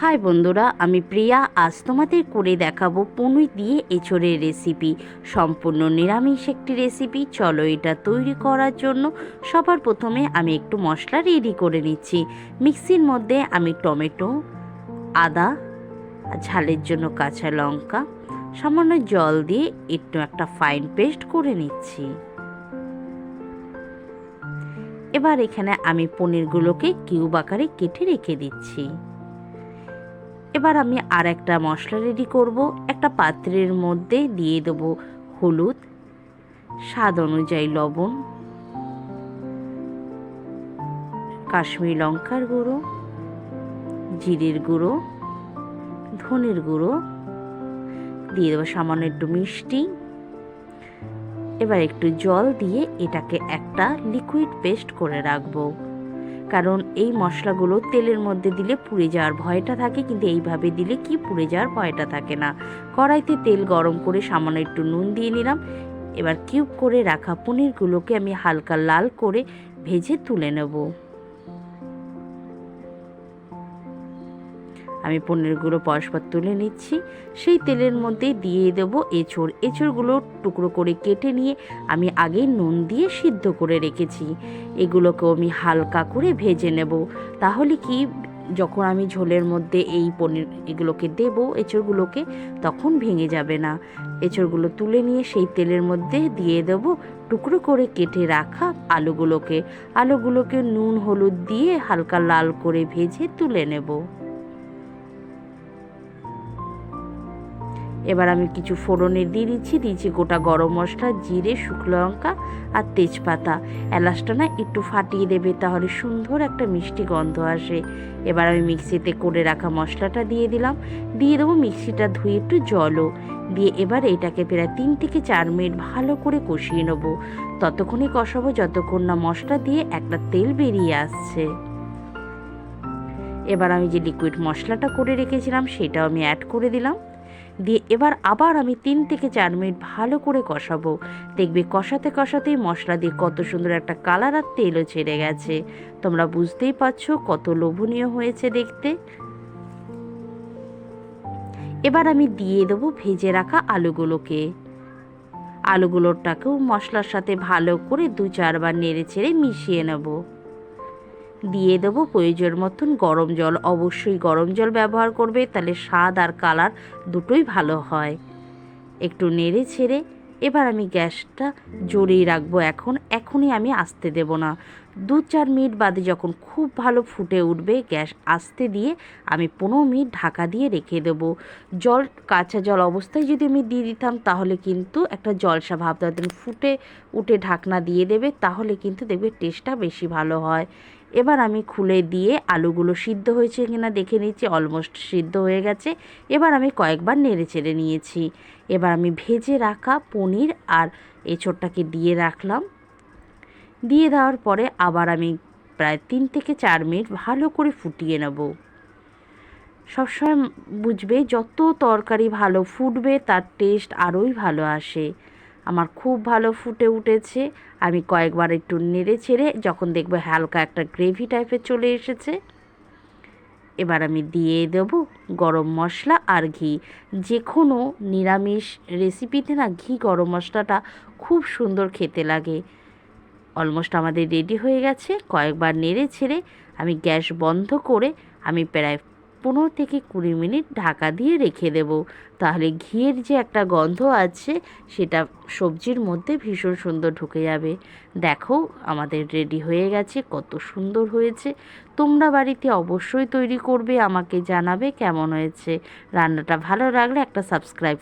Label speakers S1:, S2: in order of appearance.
S1: High বন্ধুরা, আমি প্রিয়া। আজ তোমাদের করে দেখাবো পনির দিয়ে এঁচড়ের রেসিপি সম্পূর্ণ নিরামিষ একটি রেসিপি চলো এটা তৈরি করার জন্য সবার প্রথমে আমি একটু মশলা রেডি করে নিচ্ছি। মিক্সির মধ্যে আমি টমেটো, আদা, ঝালের জন্য কাঁচা লঙ্কা, সামান্য জল দিয়ে একটু একটা ফাইন পেস্ট করে নিচ্ছি। এবার এখানে আমি পনিরগুলোকে কিউব আকারে কেটে রেখে দিচ্ছি। এবার আমি আর একটা মশলা রেডি করব। একটা পাত্রের মধ্যে দিয়ে দেব হলুদ, স্বাদ অনুযায়ী লবণ, কাশ্মীর লঙ্কার গুঁড়ো, জিরের গুঁড়ো, ধনের গুঁড়ো, দিয়ে দেবো সামান্য একটু মিষ্টি। এবার একটু জল দিয়ে এটাকে একটা লিকুইড পেস্ট করে রাখব। কারণ এই মশলাগুলো তেলের মধ্যে দিলে পুড়ে যাওয়ার ভয়টা থাকে, কিন্তু এইভাবে দিলে কি পুড়ে যাওয়ার ভয়টা থাকে না। কড়াইতে তেল গরম করে সামান্য একটু নুন দিয়ে নিলাম। এবার কিউব করে রাখা পনিরগুলোকে আমি হালকা লাল করে ভেজে তুলে নেব। আমি পনিরগুলো পরস্পর তুলে নিচ্ছি। সেই তেলের মধ্যে দিয়ে দেব এঁচড়। এঁচড়গুলো টুকরো করে কেটে নিয়ে আমি আগে নুন দিয়ে সিদ্ধ করে রেখেছি। এগুলোকেও আমি হালকা করে ভেজে নেব। তাহলে কি, যখন আমি ঝোলের মধ্যে এই পনির এগুলোকে দেব এঁচড়গুলোকে, তখন ভেঙে যাবে না। এঁচড়গুলো তুলে নিয়ে সেই তেলের মধ্যে দিয়ে দেব টুকরো করে কেটে রাখা আলুগুলোকে। আলুগুলোকে নুন, হলুদ দিয়ে হালকা লাল করে ভেজে তুলে নেব। এবার আমি কিছু ফোড়নে দিয়ে দিচ্ছি দিয়েছি গোটা গরম মশলা, জিরে, শুকনো লঙ্কা আর তেজপাতা। এলাচটা না একটু ফাটিয়ে দেবে তাহলে সুন্দর একটা মিষ্টি গন্ধ আসে। এবার আমি মিক্সিতে করে রাখা মশলাটা দিয়ে দিলাম। দিয়ে দেবো মিক্সিটা ধুয়ে একটু জলও। দিয়ে এবার এটাকে প্রায় তিন থেকে চার মিনিট ভালো করে কষিয়ে নেব। ততক্ষণই কষাবো যতক্ষণ না মশলা দিয়ে একটা তেল বেরিয়ে আসছে। এবার আমি যে লিকুইড মশলাটা করে রেখেছিলাম সেটাও আমি অ্যাড করে দিলাম। দিয়ে এবার আবার আমি তিন থেকে চার মিনিট ভালো করে কষাবো। দেখবে কষাতে কষাতেই মশলা দিয়ে কত সুন্দর একটা কালার আর তেলও ছেড়ে গেছে। তোমরা বুঝতেই পারছ কত লোভনীয় হয়েছে দেখতে। এবার আমি দিয়ে দেবো ভেজে রাখা আলুগুলোকে। আলুগুলোটাকেও মশলার সাথে ভালো করে দু চারবার নেড়ে ছেড়ে মিশিয়ে নেব। দিয়ে দেবো। প্রয়োজন মতন গরম জল, অবশ্যই গরম জল ব্যবহার করবে, তাহলে স্বাদ আর কালার দুটোই ভালো হয়। একটু নেড়ে ছেড়ে এবার আমি গ্যাসটা জোরেই রাখব। এখন, এখনই আমি আসতে দেব না। দু চার মিনিট বাদে যখন খুব ভালো ফুটে উঠবে, গ্যাস আস্তে দিয়ে আমি পনেরো মিনিট ঢাকা দিয়ে রেখে দেব। জল, কাঁচা জল অবস্থায় যদি আমি দিয়ে দিতাম, তাহলে কিন্তু একটা জলসা ভাব দেবেন ফুটে উঠে ঢাকনা দিয়ে দেবে, তাহলে কিন্তু দেখবে টেস্টটা বেশি ভালো হয়। এবার আমি খুলে দিয়ে আলুগুলো সিদ্ধ হয়েছে কিনা দেখে নিচ্ছি অলমোস্ট সিদ্ধ হয়ে গেছে। এবার আমি কয়েকবার নেড়ে চেড়ে নিয়েছি। এবার আমি ভেজে রাখা পনির আর এই ছোটটাকে দিয়ে রাখলাম। দিয়ে দেওয়ার পরে আবার আমি প্রায় তিন থেকে চার মিনিট ভালো করে ফুটিয়ে নেব। সবসময় বুঝবে, যত তরকারি ভালো ফুটবে, তার টেস্ট আরোই ভালো আসে। আমার খুব ভালো ফুটে উঠেছে। আমি কয়েকবার একটু নেড়ে ছেড়ে যখন দেখব হালকা একটা গ্রেভি টাইপের চলে এসেছে, এবার আমি দিয়ে দেব গরম মশলা আর ঘি। যে কোনো নিরামিষ রেসিপিতে না, ঘি গরম মশলাটা খুব সুন্দর খেতে লাগে। অলমোস্ট আমাদের রেডি হয়ে গেছে। কয়েকবার নেড়ে ছেড়ে আমি গ্যাস বন্ধ করে আমি প্রায় পনেরো থেকে কুড়ি মিনিট ঢাকা দিয়ে রেখে দেব। তাহলে ঘিয়ের যে একটা গন্ধ আছে, সেটা সবজির মধ্যে ভীষণ সুন্দর ঢুকে যাবে। দেখো, আমাদের রেডি হয়ে গেছে, কত সুন্দর হয়েছে। তোমরা বাড়িতে অবশ্যই তৈরি করবে, আমাকে জানাবে কেমন হয়েছে। রান্নাটা ভালো লাগলে একটা সাবস্ক্রাইব